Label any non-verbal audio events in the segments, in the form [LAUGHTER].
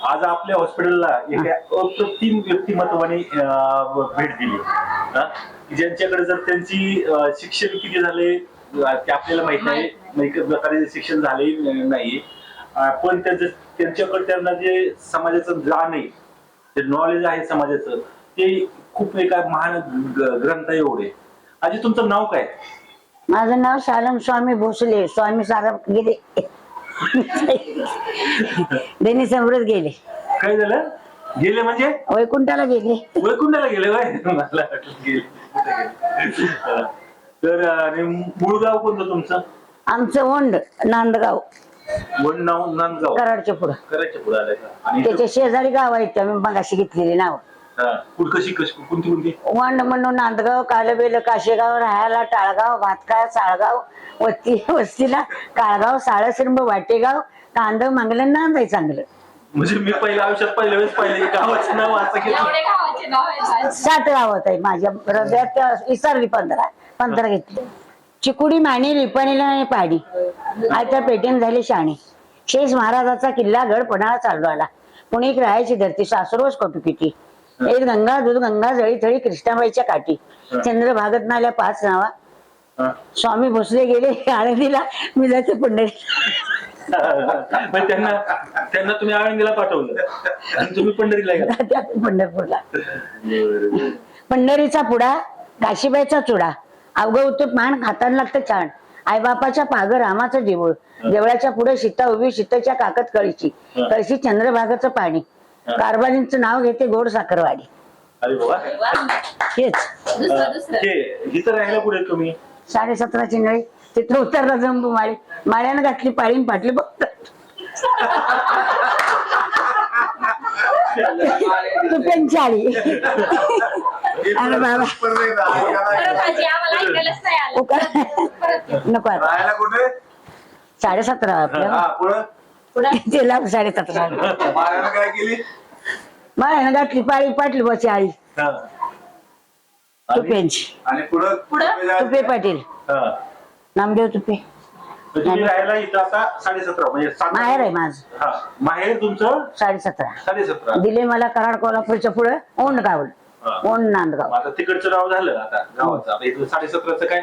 आज आपल्या हॉस्पिटलला एका अप्रतिम व्यक्तिमत्वाने भेट दिली. हा? ज्यांच्याकडे जर त्यांची अं, शिक्षण किती झाले अं, ते आपल्याला माहीत नाही. प्रकारे शिक्षण झाले नाही अं, पण त्यांचं त्यांच्याकडे त्यांना जे समाजाचं जाण आहे जे नॉलेज आहे समाजाचं ते खूप एका महान ग- ग्रंथ एवढे. आजी तुमचं नाव काय? माझं नाव शालम स्वामी भोसले. स्वामी सारा गेले [LAUGHS] देनी समृद्ध गेले. काय झालं? गेले म्हणजे? वैकुंठाला गेले. वैकुंठाला गेले बाय मला वाटलं गेले. कुठे गेले. हा. तर आणि मूळ गाव कोणतं तुमचं? आमचं ओंड नांदगाव. वन नाव नांदगाव. कराडच्या पुढं. करायच्या पुढे आलंय का? आणि त्याच्या शेजारी गाव आहेत आम्ही मगाशी घेतलेली नाव. कुठं कशी कशी कोणती कोणती? वंड म्हणून नांदगाव कालबेल काशेगाव राहायला टाळगाव भातका साळगाव वस्ती वस्तीला काळगाव साळसिंब वाटेगाव कांद मागलं नांदाय चांगलं. म्हणजे मी पहिल्या आयुष्यात पहिल्या वेळेस पाहिले गावाचं नाव असं घेतलं. एवढे गावाचे नाव आहे सात गावात आहे माझ्या हृदयात विसरली पंधरा पंधरा घेतली. चिकुडी माणी लिपणीला आणि पाडी. आयत्या पेटीन झाली शाणी. शेष महाराजाचा किल्ला गड पणाला चालू आला. पुणे एक राहायची धरती सासरोज कटुकिटी एक गंगा दूध गंगा जळी थळी कृष्णाबाईच्या काठी. चंद्र भागत नाल्या पाच नावा. स्वामी भोसले गेले आळंदीला मी जाते पंढरी पण त्यांना त्यांना तुम्ही आळंदीला पाठवलं. आणि तुम्ही पंढरीला गेला. पंढरपूरला. पंढरीचा पुडा काशीबाईचा चुडा. अवघ उत्तूप मान खाताना लागतं छान. आईबापाच्या पाग रामाचं देऊळ. देवळाच्या पुढे सीता उभी सीतेच्या काकत कळीची कळशी चंद्रभागाचं पाणी. कारभारींचं नाव घेते गोड साखरवाडी. अरे बाबा. हेच. दुसरं दुसरं इथं राहायला कुठे तुम्ही? साडे सतराची नळी. तिथं उतरला जंबू माळी. माळ्यानं घातली पाळीन फाटली बघ. तुप्यांची आळी अरे बाबा. खरं पाहिजे आम्हाला ऐकायलाच नाही आलं उका- परत नको आता. राहायला कुठे? साडे सतरा आपल्या. हा पुढं? साडे सतरा मारायला काय केली? माळ्यानं घातली पाळी फाटली बची हा. आणि? पुढं? पुढं? तुपे पाटील. हा. नामदेव तुपे तर तुम्ही राहायला इथं आता साडेसतरा म्हणजे सात- माहेर आहे माझ. हा. माहेर तुमचं? साडे सतरा साडेसतरा. दिले मला कराड कोल्हापूरच्या पुढे ओंड गाव हा. ओंड नांदगाव मग आता तिकडचं नाव झालं आता गावाचं. आता इथं साडेसतराचं काय?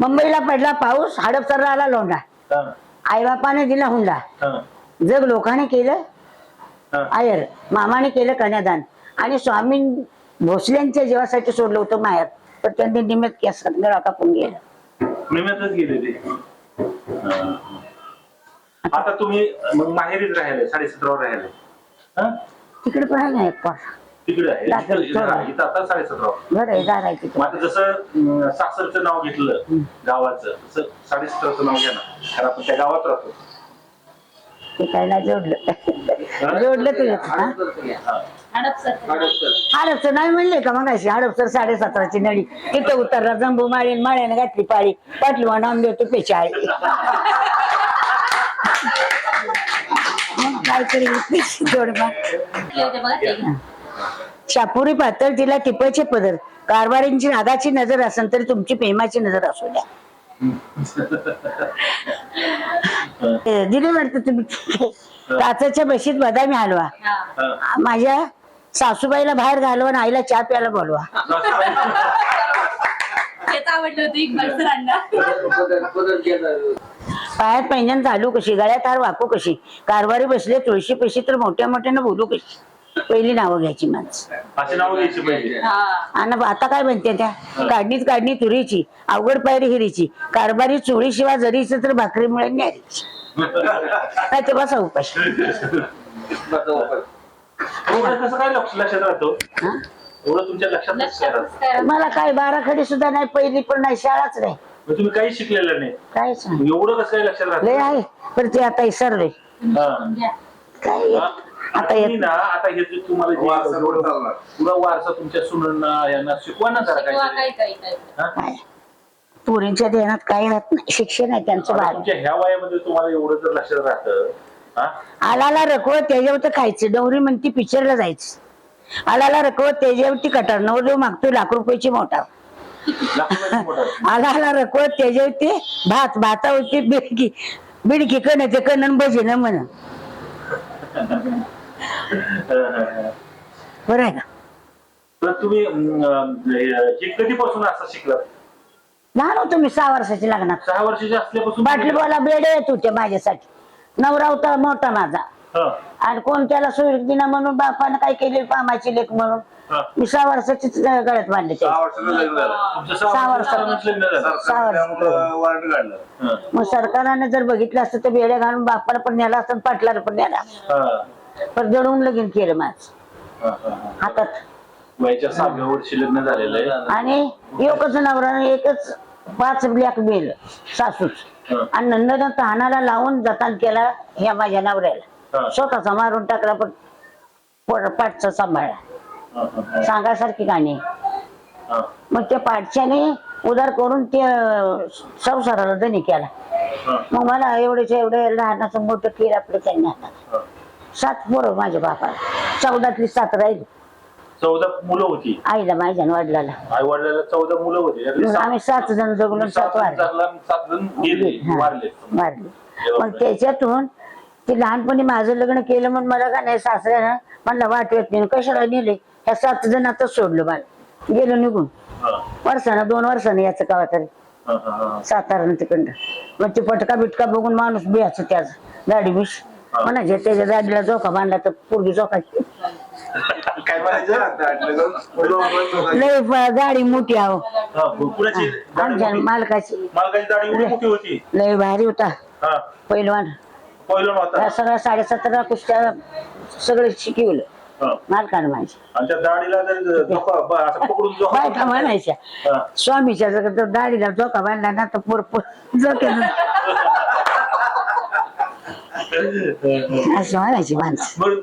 मुंबईला पडला पाऊस हडपसरला आला लोंढा. हा. आईबापाने दिला हुंडा. हा. जग लोकांनी केलं. आयर मामाने केलं कन्यादान. आणि स्वामी भोसल्यांच्या जीवासाठी सोडलं होतं माहेर तर त्यांनी निमित्त केस कापून गेलं? निम्यातच गेले ते. आता तुम्ही मग माहेरीच राहिले साडेसतरावर राहिले. हा? तिकडे पण आहे ना एक पार. तिकडे आहे. इथं आता साडेसतरावर. जसं सासरचं नाव घेतलं गावाचं तसं साडेसतराचं नाव घ्या ना. कारण आपण त्या गावात राहतो. ते जोडलं. जोडलं तुझं हडपसर. नाही म्हणले का मग अशी हडपसर साडे नळी. तिथं उतरला जंबू माळीन माळ्याने घातली पाळी. पाटली नाम देतो पेशाळी मग जोड शापुरी पातळ तिला टिपायचे पदर. कारभारींची रागाची नजर असेल तरी तुमची प्रेमाची नजर असू द्या. दिली तुम्ही? काचाच्या बशीत बदामी हलवा. माझ्या सासूबाईला बाहेर घालवा आणि आईला चहा प्यायला बोलवा. पायात पैंजण चालू कशी गळ्यात हार वाकू कशी कारभारी बसले तुळशी पैशी तर मोठ्या मोठ्यानं बोलू कशी. पहिली नावं घ्यायची माणसं असे नाव घ्यायची पाहिजे हा. आणि आता काय म्हणते त्या? काढणीत काढणी तुरीची अवघड पायरी हिरीची कारभारी चोळी शिवाय जरीचं तर भाकरी मिळेल न्यारीची नाही तर बसा उपाशी. एवढं कसं काय लक्ष लक्षात राहतो? हा? एवढं तुमच्या लक्षात कसं काय राहतं? लक्षातच काय मला काय बारा खडी सुद्धा नाही पहिली पण नाही शाळाच नाही. मग तुम्ही काही शिकलेलं नाही. कायच नाही. एवढं कसं काय लक्षात लय राहतं आहे. पण ते आता हा. घ्या. काय? हा. आता येत ना आता हे जे तुम्हाला वारसा जे पुढं चालणार पुरा वारसा तुमच्या सुनांना यांना शिकवा ना जरा किंवा काहीतरी. काही काही काही. हा? काय पोरींच्या ध्यानात काय राहत नाही. शिक्षण आहे त्यांचं आता बाळ. तुमच्या ह्या वयामध्ये तुम्हाला एवढं जर लक्षात राहतं हा? आलाला रकवत त्याच्यावरती खायचं. डवरी म्हणती पिक्चरला जायचं. आलाला रकवत त्याच्यावरती कटार. नवरदेव मागतोय लाख रुपयाची मोठा लाखामध्ये मोठं. आलाला रकवत त्याच्यावरती भात भातावरती बेडकी बिडकी कण ते कणन बजे ना बरं आहे का तर तुम्ही अं, हे कधीपासून असं शिकलात? लहान होतो मी सहा वर्षाची लग्नात. सहा वर्षाचे असल्यापासून बाटली बोला बेडे येत होते माझ्यासाठी. नवरा होता मोठा माझा. हा, आणि कोण त्याला सोयीक दिना म्हणून बापानं काय केले पामाची लेख म्हणून. हा. मी सहा वर्षाचीच गळ्यात बांधले ते सहा वर्षाचं लग्न झालं. तुमचं सहा सहा वर्ष. वर्षानंच लग्न झालं. सहा सरकारने वर्ष. त्यामुळं वॉरंट काढलं. मग सरकारने जर बघितलं असतं तर बेड्या घालून बापाला पण नेला असतं पाटलाला पण नेला हा, पण जडवून लगीन केलं माझ. हा, हा, हा. हातात. वयाच्या सहाव्या वर्षी लग्न झालेलं आहे. आणि एकच नवऱ्यानं एकच पाच ब्लॅक मेल सासूच. हा. आणि नंदन तहानाला लावून जतान केला ह्या माझ्या हा. नवऱ्याला स्वतःचा मारून टाकला पण पाठचा सांभाळला. हा, हा, हा, सांगासारखी गाणी. हा, मग त्या पाठच्याने उदार करून ते अं, संसाराला धनी केला. हा, मग मला एवढेच्या एवढे लहानाचं मोठं केलं आपलं त्यांनी हातात हा. सात पोरं माझ्या बापाला. चौदातली सात राहिली. चौदा मुलं होती. आईला माझ्या वडिलाला. आई वडिलाला चौदा मुलं होती. त्यातले मग सात- आम्ही सात जण जगलो आणि सात वारले. सात सात जण गेले. हा, वारले. वारले. मग त्याच्यातून ते लहानपणी माझं लग्न केलं म्हणून मला का नाही सासऱ्यानं म्हणलं वाटवत नाही. कशाला नेले? ह्या सात जण आता सोडलं मला. गेलो निघून. हा, वर्षानं दोन वर्षानं याचं कावा तरी. हा, हा, हा. सातारा तिकडं मग ते पटका बिटका बघून माणूस बियाचं त्याच. गाडी बिश. म्हणायचे त्याच्या गाडीला झोका बांधला तर पूर्वी झोकाची काय म्हणायचं. लय गाडी मोठी आहो हा, आमच्या? मालकाची. मालकाची दाढी एवढी मोठी होती. लय भारी होता. हा. पहिलवान पहिलं सगळ्या साडेसतरा कुस्त्या सगळं शिकवलं. हा. मालकानं आणि त्या दाढीला जर झोका ब- असं पकडून झोका बायका म्हणायच्या हा. स्वामीच्या जर दाढीला झोका बांधला ना तर पोर असं [LAUGHS] म्हणायची माणसं. बरं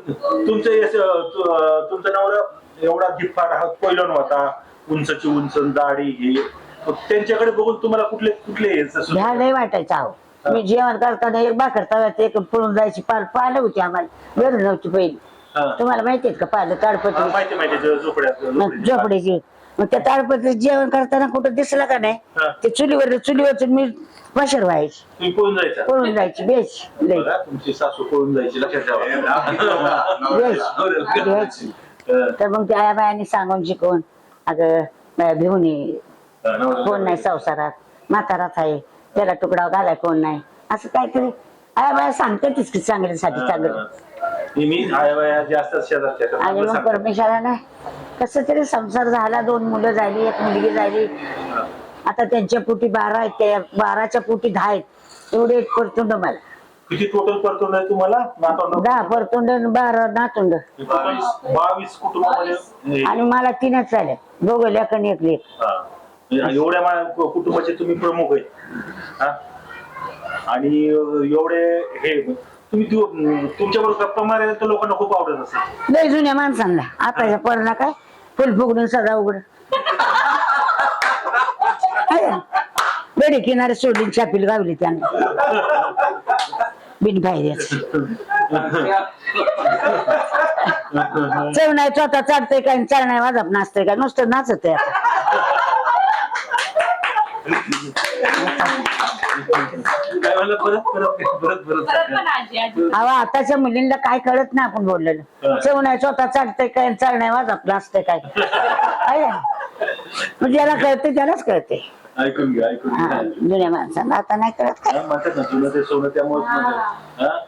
तुमचं हे असं, तु- अं, तुमचा नवरा एवढा धिप्पाड हा पहिलवान होता उंचची उंच दाढी हे. मग त्यांच्याकडे बघून तुम्हाला कुठले कुठले हे ह्या? लय वाटायचं आहो मी जेवण करताना एक भाकर तव्यात एक पळून जायची पाल पालं होती आम्हाला. गरज नव्हती पहिली. हा. तुम्हाला माहिती आहेत का पालं हा, ताडपत्री? माहिती माहिती झोपड्यात. झोपडीची मग त्या ताडपत्री जेवण करताना कुठं दिसलं का नाही. ते चुलीवर चुलीवर मी पशर व्हायची. तुम्ही पळून जायचा. पळून जायची बेच लय बघा तुमची सासू पळून जायची लक्षात ठेवा. दाखवलं होतं. नवऱ्याला. बेच बेच तर मग त्या बायाने सांगून शिकवून अगं बाया नवरा- कोण नाही संसारात म्हातारात आहे. त्याला तुकडा घालाय कोण नाही. असं काहीतरी. आया बाया सांगतातच की चांगल्यासाठी चांगलं. नेहमी असतात आणि मग. परमेश्वरानं कस तरी संसार झाला दोन मुलं झाली एक मुलगी झाली. आता त्यांच्या पोटी बारा आहेत त्या बाराच्या पोटी दहा आहेत. एवढे एक परतुंड मला. किती टोटल परतून आहे तुम्हाला? नातवंड? दहा परतुंड आणि बारा नातुंड बावीस बावीस कुटुंबामध्ये हे- आणि मला तीनच झाले. दोघं लेख आणि एक लेख. हा. एवढ्या मा- कुटुंबाचे तुम्ही प्रमुख आहे हा? आणि एवढे हे तुम्ही तुमच्या बरोबर गप्पा मारायला तर लोकांना खूप आवडत असेल. लय जुन्या माणसांना. आताच्या पोरांना काय? फुल फुगडून सदा उघड. बेडे किनारे सोडली छापील गावली त्यांना. बिन फायद्याच. चव नाही स्वतः चालतंय काय? चाल नाही वाजप नाचतंय काय? नुसतं नाचत आहे आता. काय म्हणलं? परत परत परत परत. परत पण आजी आजी. अहो आताच्या मुलींना काय कळत नाही आपण बोललेलं. चव नाही स्वतः चालतंय काय चाल नाही वाजप नाचतंय काय? आहे ना? मग ज्याला कळते त्यालाच कळते ऐकून घ्या ऐकून हा जुन्या माणसांना आता नाही कळत काय. हा, म्हणतात ना जुनं ते सोनं त्यामुळे म्हणतात?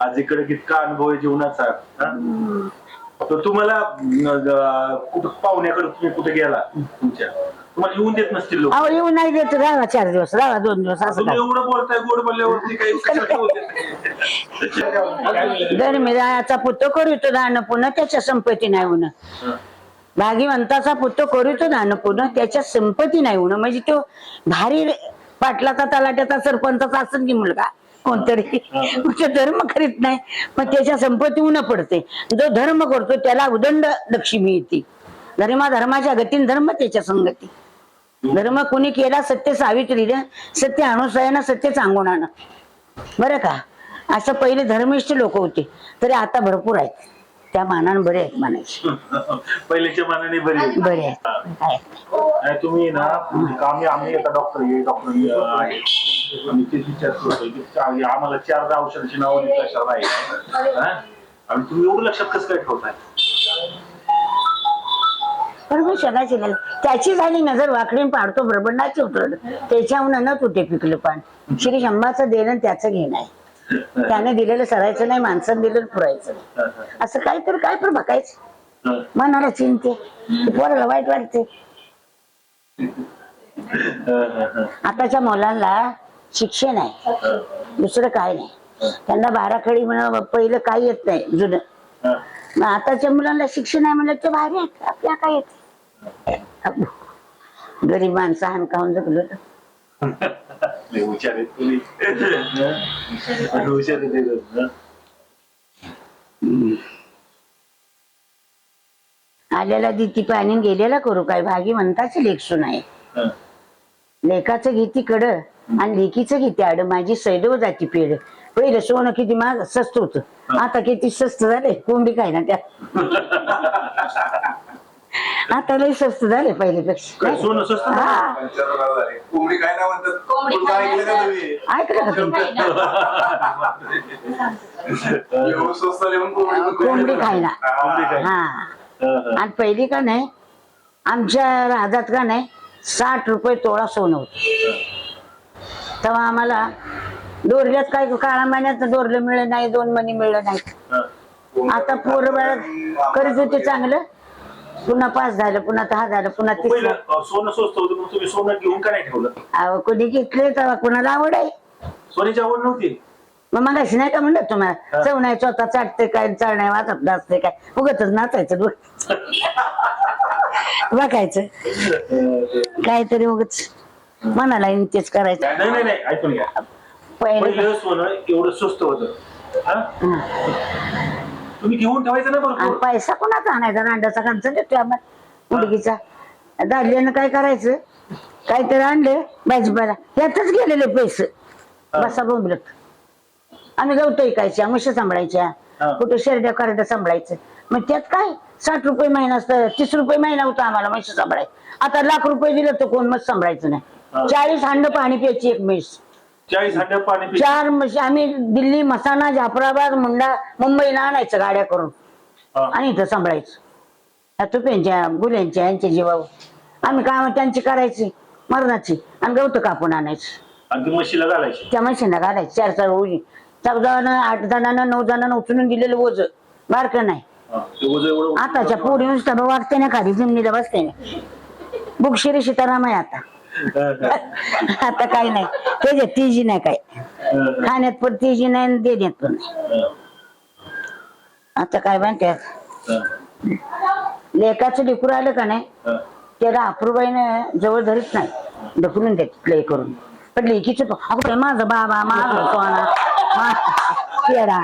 आज इकडे कितका अनुभव आहे जीवनाचा. हा? तर तुम्हाला कुठं पाहुण्याकडे तुम्ही कुठे गेला? तुमच्या. तुम्हाला येऊन देत नसतील लोक. अहो येऊन नाही देत. राहा चार दिवस राहा दोन दिवस असं तुम्ही काय? एवढं बोलताय गोड बोलल्यावरती काही कशाला करीतो [LAUGHS] दान पुन्हा त्याच्या संपत्ती नाही होणं. भागीवंताचा पुत्र करीतो दान पुन्हा त्याच्या संपत्ती नाही होणं. म्हणजे तो भारी पाटलाचा तलाट्याचा सरपंचाचा असेल की मुलगा. कोणतरी. तो धर्म करीत नाही मग त्याच्या संपत्ती उन पडते. जो धर्म करतो त्याला उदंड लक्ष्मी येते. धर्मा धर्माच्या गतीन धर्म त्याच्या संगती. धर्म कुणी केला सत्य सावित्रीने सत्य अनुसयानं सत्य सांगून बरं का? असं पहिले धर्मिष्ठ लोक होते तरी आता भरपूर आहेत. त्या मानानं बरे आहेत म्हणायचे पहिल्याच्या मानाने बरी बरे आहेत. तुम्ही ना आम्ही आम्ही डॉक्टर डॉक्टर आहे. आम्ही तेच विचार करतोय की चा- आम्हाला चार औषधाची नावं लक्षात नाही हा? आणि तुम्ही एवढं लक्षात कसं काय ठेवताय? परमेश्वराची नाही. त्याची झाली नजर वाकडीन पाडतो ब्रह्मंडाची उतरड त्याच्याहून न तुटे पिकलं पान. श्री शंभाचं देणं त्याचं घेणं आहे. त्याने दिलेलं सरायचं नाही माणसानं दिलेलं पुरायचं नाही. असं काहीतरी काय पण बघायचं. मनाला चिंते. ते पोराला वाईट वाटते. आताच्या मुलांना शिक्षण आहे. दुसरं काय नाही. त्यांना बाराखडी म्हणा पहिलं काही येत नाही जुनं. मग आताच्या मुलांना शिक्षण आहे म्हणलं ते भारी आपल्या काय येत गरीब माणसं हान खाऊन जगलो लय हुशार आहेत तुम्ही? हुशार आहेत एकदम. आल्याला दिती पाणी गेलेला करू काय? भागी म्हणताच लेखसू नाही हा. लेखाचं घेती कड. आणि लेकीचं घेते आड माझी सैदव जाती पेड पहिलं सोनं किती महाग स्वस्त होत. आता किती स्वस्त झाले कोंबडी काय ना त्या. [LAUGHS] आता लय स्वस्त झाले पहिल्यापेक्षा. काय सोनं स्वस्त झालं? हा. पंचावन्न झाले. कोंबडी काय नाही म्हणतात? कोंबडी कोंबडी काय ऐकलं का तुम्ही? ऐकलं का तुम्ही? एवढं स्वस्त आले म्हणून कोंबडी पण कोंबडी खायला. कोंबडी खायला. हा. हा, हा. आणि पहिली का नाही आमच्या राजात का नाही साठ रुपये तोळा सोनं होत. तेव्हा आम्हाला दोरल्यात काय काळा महिन्यात दोरलं मिळलं नाही दोन महिने मिळलं नाही. आता पोरं करीत होते चांगलं. पुन्हा पाच झालं पुन्हा दहा झालं पुन्हा अं, सोनं स्वस्त होतं मग तुम्ही सोनं घेऊन का नाही ठेवलं? कोणी घेतले तेव्हा कोणाला आवड आहे? सोन्याची आवड नव्हती. मग मग अशी नाही का म्हणलं तुम्हाला. चव नाही स्वतः चाटते काय नाही वाचत नाचते काय? उगतच नाचायचं. [LAUGHS] बघायचं. काहीतरी उगच. मनाला येईन तेच करायचं. नाही नाही नाही ऐकून घ्या. पहिले पहिलं सोनं एवढं स्वस्त होतं. हा? तुम्ही घेऊन ठेवायचं ना आणि बरोबर पैसा कोणाचा आणायचा? रांडाचा खर्च देतो आम्हाला मुलगीचा. दाढल्यानं काय करायचं? काहीतरी आणले भाजीपाला. यातच गेलेले पैसे. बसा बोंबलत. आम्ही गवतो ऐकायच्या म्हशी सांभाळायच्या. हा. कुठे शेरड्या करड्या सांभाळायचं. मग त्यात काय? साठ रुपये महिना असतं तीस रुपये महिना होता आम्हाला म्हशी सांभाळायचं आता लाख रुपये दिलं तर कोण मग सांभाळायचं. नाही. चाळीस हांड पाणी प्यायची एक म्हैस चाळीस हांड्या पाणी चार म्हशी आम्ही दिल्ली मसाना जाफराबाद मुंडा मुंबईला आणायचं गाड्या करून. हा. आणि इथं सांभाळायचं. ह्या तुप्यांच्या गुल्यांच्या यांच्या जीवावर. आम्ही काम त्यांची करायची मरणाची. आणि गवत कापून आणायची. आणि ती म्हशीला घालायची. त्या मशीनला घालायची. चार चार ओळी. चौदा जणांना आठ जणांना नऊ जणांना उचलून दिलेलं ओझ. बारकं नाही. हा. ते ओझं एवढं आताच्या पोरी नुसतं वाटते ना खाली जमिनीला बसते ना बुकशिरी सीताराम आहे आता. [LAUGHS] आता काही नाही. त्याच्यात तिजी नाही काय. खाण्यात पण तिजी नाही आणि देण्यात पण नाही. आता काय म्हणतात लेकाचं लेखाचं लेकरू आलं का नाही? त्याला अप्रूबाईनं जवळ धरत नाही. ढकलून देत प्ले करून. पण लेकीचं तो अगं बाई, माझा बाबा माझा सोना मा- पेडा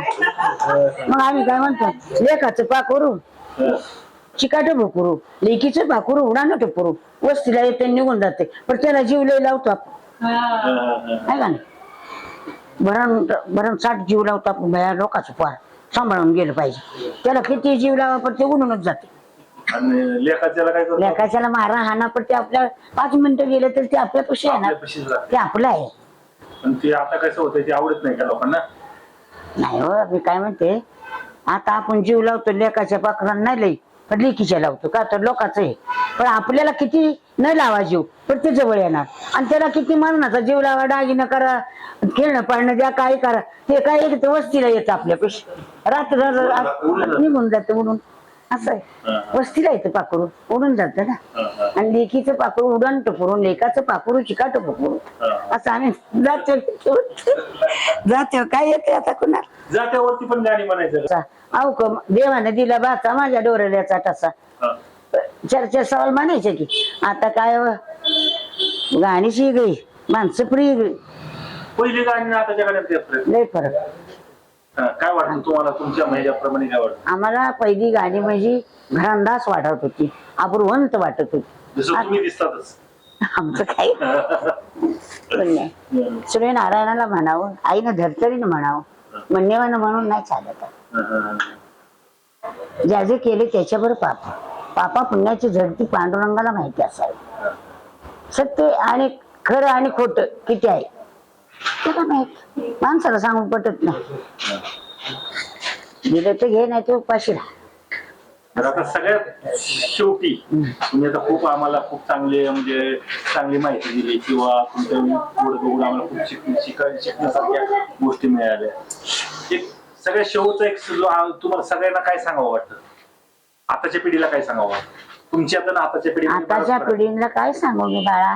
मग आम्ही काय म्हणतो? लेकाचं पा करू चिकाट भुकरू लेखीचं पाकरू उडान टपुरू. वस्तीला येते निघून जाते. पण त्याला जीव लय लावतो आपण. हा, हा, हा. आहे का नाही? भरण भरण साठ जीव लावतो आपण बाया लोकांचं पार सांभाळून गेलं पाहिजे. त्याला किती जीव लावा पण ते उडूनच जाते. आणि लेखाच्याला काय करतो? मारा हाना पण ते आपल्या पाच मिनिटं गेले तर ते आपल्या पशी आहे ना. राहते. ते आपलं आहे. पण ते आता कसं होतंय ते आवडत नाही का लोकांना? नाही हो मी काय म्हणते? आता आपण जीव लावतो लेखाच्या पाखरांना नाही लई. पण लेखीच्या लावतो का? तर लोकांचं आहे पण आपल्याला किती न लावा जीव पण ते जवळ येणार. आणि त्याला किती मरणाचा जीव लावा दागिनं करा खेळणं पाळणं द्या काय करा. ते काय वस्तीला येतं आपल्यापेक्षा. रात्र निघून जाते म्हणून. असं आहे. वस्तीला येतं पाखरू उडून जातं ना. आणि लेकीचं पाखरू उडण टपुरून लेकाचं पाखरू चिकाट पकडून हा. असं आम्ही जातो जातो काय येते आता कुणाला जात्यावरती पण गाणी म्हणायचं. अहो क देवाने दिला बाचा माझ्या डोरल्याचा टसा हा. चर्चा सवाल म्हणायचे की आता काय गाणी शिगळी माणसं प्रिय गळी पहिली गाणी आणि आताच्या गाण्यात ते फरक. लय फरक काय वाटतं तुम्हाला? तुमच्या ह्याच्याप्रमाणे काय वाटतं आम्हाला पहिली गाणी म्हणजे घरांदास वाटत होती. अपूर्वंत वाटत होती. जसं तुम्ही दिसतातच. आमचं काही पण नाही. हम्म. सूर्यनारायणाला म्हणावं आईनं धरतरीनं म्हणावं. म्हणणेवानं म्हणून नाही चालत. ज्या जे केले त्याच्यावर पाप. पापा पुण्याची झडती पांडुरंगाला माहिती असावी. सत्य आणि खरं आणि खोट किती आहे? ते काय माहीत माणसाला सांगून पटत नाही. दिलं तर घे नाही तर उपाशी राहा. तर आता सगळ्यात शेवटी तुम्ही आता खूप आम्हाला खूप चांगले म्हणजे चांगली माहिती दिली किंवा तुमच्यापुढे बघून आम्हाला खूप शिक शिकाय शिकण्यासारख्या गोष्टी मिळाल्या. एक सगळ्यात शेवटचा एक आ- तुम्हाला सगळ्यांना काय सांगावं वाटतं? आताच्या पिढीला काय सांगावं वाटतं? तुमच्या आता ना आताच्या पिढीला आताच्या पिढीला काय सांगू मी बाळा?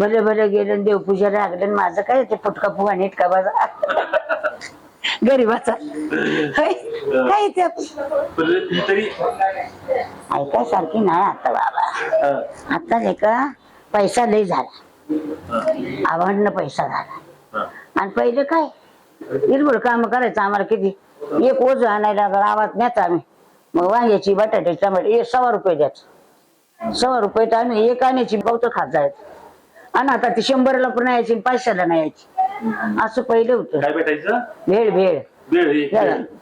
भले भले गेलं देवपूजा लागलं माझं काय ते फुटका फुगा नीट का बाजा गरीबाचा? काय ते? तरी ऐकायसारखी नाही आता बाबा. आता नाही का पैसा लय झाला. आवडणं पैसा झाला. आणि पहिले काय? निर्भर काम करायचं आम्हाला किती? एक ओझ आणायला गावात न्यायचं आम्ही. मग वांग्याची बटाट्याची टमाटे सव्वा रुपये द्यायचं. सव्वा रुपये तर आम्ही एक आणायची बहुत खात जायचं. आणि आता ती शंभरला पण यायची पाचशेला नाही यायची. असं पहिलं होतं. काय भेटायचं? भेळ भेळ.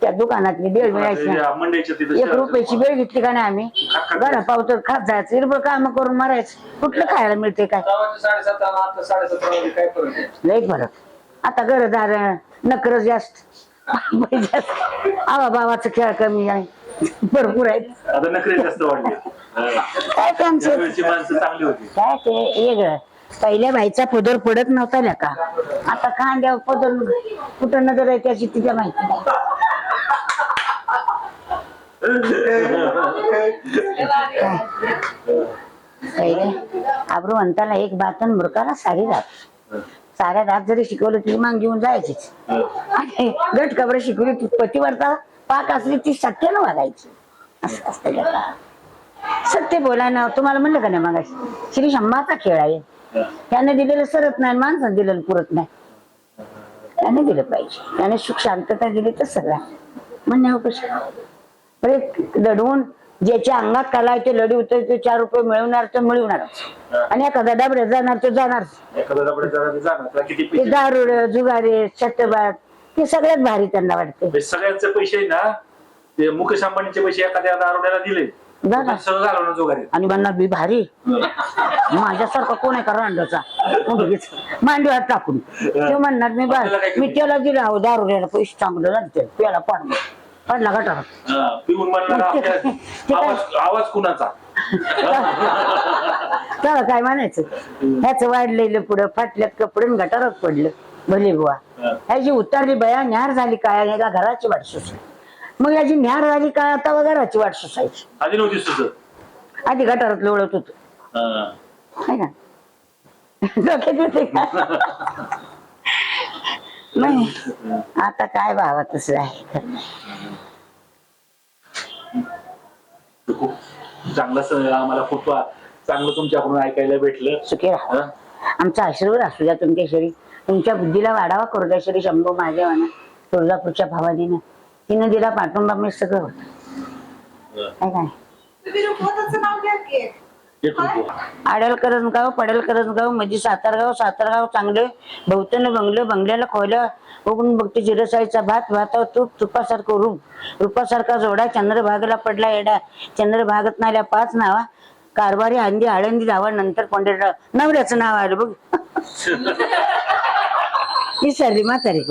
त्या- दुकानातली भेळ मिळायची मंडईच्या तिथं एक रुपयाची भेळ घेतली का नाही आम्ही? घरा पावतर खात जायचं. निर्भर काम करून मारायचं. कुठलं खायला मिळते काय? साडेसात आणि आता साडेसात मध्ये काय फरक आहे? लय फरक. आता घरदार नकर जास्त. जास्त. आवा बाबाचं खेळ कमी आहे. भरपूर आहेत. आता नखरे जास्त वाढले. अं, काय त्यांचं त्यावेळची माणसं चांगली होती. काय ते वेगळं. पहिल्या बाईचा पदर पडत नव्हता ना का? आता खांद्यावर पदर कुठं नजर आहे त्याची तिच्या माहिती नाही. पहिले आबरू म्हणताना एक बातन मुरकाला साडी रात. साऱ्या रात जरी शिकवलं तरी माग घेऊन जायचीच. आणि गट कबर शिकवली ती पतीवरता पाक असली ती सत्यानं वागायची. असं असतं का? सत्य बोलायला तुम्हाला म्हणलं का नाही मग श्री शंभाचा खेळ आहे. त्याने दिलेलं सरत नाही माणसानं दिलेलं पुरत नाही. त्याने दिलं पाहिजे. त्याने सुख शांतता दिली तर सगळं म्हणण्यावर कसं पण एक लढवून ज्याच्या अंगात कला आहे ते लढी उतर ते चार रुपये मिळवणार तर मिळवणारच. आणि एखादा डबऱ्यात जाणार तर जाणार. ते दारुड जुगारे सट्टबाज ते सगळ्यात भारी त्यांना वाटते. सगळ्यांचे पैसे ना ते मुकेश अंबानीचे पैसे एखाद्या दारोड्याला दिले. झालं. सगळं झालं ना जोगारी. आणि म्हणणार मी भारी. माझ्यासारखा कोण आहे का रांडचा मांडीवर टाकून. ते म्हणणार मी भारी? मी त्याला दिला अहो दारुड्याला पैसे चांगलं लागते त्याला पाड पडला गटारात हा, पिऊन म्हणणार आपल्या आवाज आवाज कुणाचा? त्याला काय म्हणायचं? ह्याच वाढलेलं पुढं फाटल्यात कपडे आणि गटारात पडलं. भले बुवा. हा. ह्याची उतरली बया न्यार झाली काय? याला घराची वाट सुसायची मग याची न्यार झाली काय आता व घराची वाट सुसायची आधी नव्हती सुचत. आधी गटारात लोळत होत. हा. है ना? डोक्यात येते का? नाही. आता काय भावा तसं आहे. खूप चांगलं स- आम्हाला खूप चांगलं तुमच्याकडून ऐकायला भेटलं. सुखी राहा. हा? आमचा आशीर्वाद असू द्या तुमच्या शरी तुमच्या बुद्धीला वाढावा करू द्या श्री शंभू महादेवानं तुळजापूरच्या भवानीनं. तिनं दिला पाठिंबा मी सगळं होत. काय काय. आडल करंजगाव पडेल करंजगाव म्हणजे सातारगाव सातारगाव चांगलं भवतन बंगलं बंगल्याला खोयलं बघून बघते जिरसाईचा भात भातावर तूप तुपासारखं रूप रूपासारखा जोडा चंद्रभागला पडला येडा. चंद्रभागत नाल्या पाच नावा. कारभारी आंदी आळंदी धावा नंतर पंडितराव नवऱ्याचं नाव आलं बघ. [LAUGHS] ही सर्दी म्हातारी